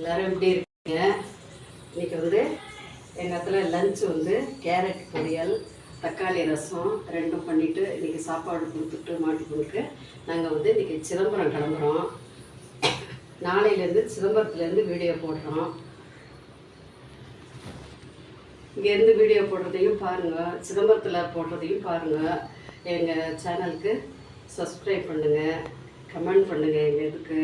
எல்லோரும் எப்படி இருக்கீங்க? இன்னைக்கு வந்து எங்கள் இடத்துல லஞ்ச் வந்து கேரட் பொரியல் தக்காளி ரசம் ரெண்டும் பண்ணிவிட்டு இன்றைக்கி சாப்பாடு கொடுத்துட்டு மாட்டுக்கு நாங்கள் வந்து இன்றைக்கி சிதம்பரம் கிளம்புறோம். நாளையிலேருந்து சிதம்பரத்துலேருந்து வீடியோ போடுறோம். இங்கேருந்து வீடியோ போடுறதையும் பாருங்கள் சிதம்பரத்தில் போடுறதையும் பாருங்கள் எங்கள் சேனலுக்கு சப்ஸ்கிரைப் பண்ணுங்கள் கமெண்ட் பண்ணுங்கள் எங்கள் இதுக்கு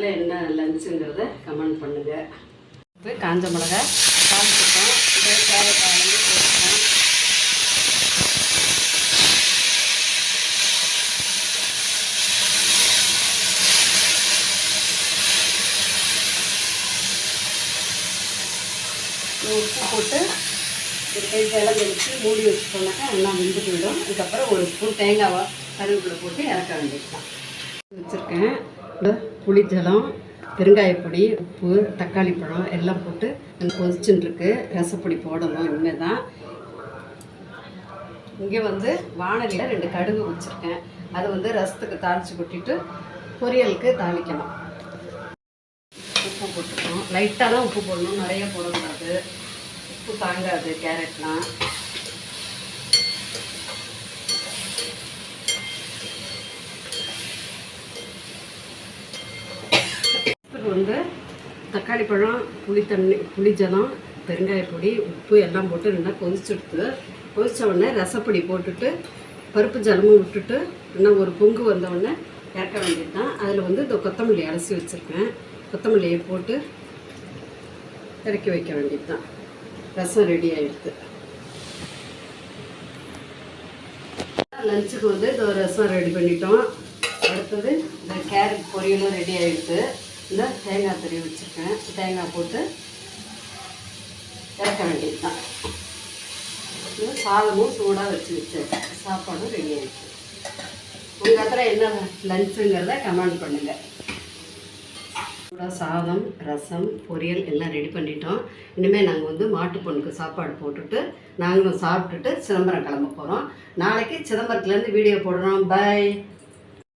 இடத்துல என்ன லஞ்சுங்கிறத கமெண்ட் பண்ணுங்கள் காஞ்ச மிளகா காமிச்சிட்டோம் இப்போ கேரட் போட்டுட்டோம் உப்பு போட்டு ஒரு வச்சு மூடி வச்சுட்டோம்னாக்கா எல்லாம் வெந்து போயிடும். அதுக்கப்புறம் ஒரு ஸ்பூன் தேங்காவை கருவேப்பிலை போட்டு இறக்க வேண்டியதுதான். வச்சுருக்கேன். புளி புளிஜலம் பெருங்காயப்பொடி உப்பு தக்காளி பழம் எல்லாம் போட்டு கொதிச்சுட்டுருக்கு ரசப்பொடி போடணும் இனிமேல் தான் இங்கே வந்து வானலியில் ரெண்டு கடுகு வச்சுருக்கேன். அது வந்து ரசத்துக்கு தாளித்து கொட்டிட்டு பொரியலுக்கு தாளிக்கணும். உப்பு போட்டுக்கணும். லைட்டாக தான் உப்பு போடணும். நிறைய போடக்கூடாது. உப்பு தாங்காது கேரட்லாம் இதுக்கு வந்து தக்காளி பழம் புளி தண்ணி புளிஜலம் பெருங்காய பொடி உப்பு எல்லாம் போட்டு நல்லா கொதிச்சுடுத்து கொதித்த உடனே ரசப்பொடி போட்டுட்டு பருப்பு ஜலமும் விட்டுட்டு இன்னும் ஒரு பொங்கு வந்தவுடனே இறக்க வேண்டியது தான் அதில் வந்து இந்த கொத்தமல்லி அலசி வச்சுருக்கேன். கொத்தமல்லியை போட்டு இறக்கி வைக்க வேண்டியது தான் ரசம் ரெடி ஆகிடுது லஞ்சுக்கு வந்து இந்த ரசம் ரெடி பண்ணிட்டோம். அடுத்தது இந்த கேரட் பொரியலும் ரெடி ஆகிடுது இந்த தேங்காய் துருவி வச்சுருக்கேன். தேங்காய் போட்டு இறக்க வேண்டியது தான். இது சாதமும் சூடாக வச்சு வச்சேன் சாப்பாடும் ரெடி ஆகிடுச்சு உங்கள் இடத்துல என்ன லஞ்சுங்கிறத கமெண்ட் பண்ணுங்கள் சூடாக சாதம் ரசம் பொரியல் எல்லாம் ரெடி பண்ணிட்டோம். இனிமேல் நாங்கள் வந்து மாட்டுப் பொண்ணுக்கு சாப்பாடு போட்டுட்டு நாங்களும் சாப்பிட்டுட்டு சிதம்பரம் கிளம்ப போகிறோம் நாளைக்கு சிதம்பரத்துலேருந்து வீடியோ போடுறோம். பை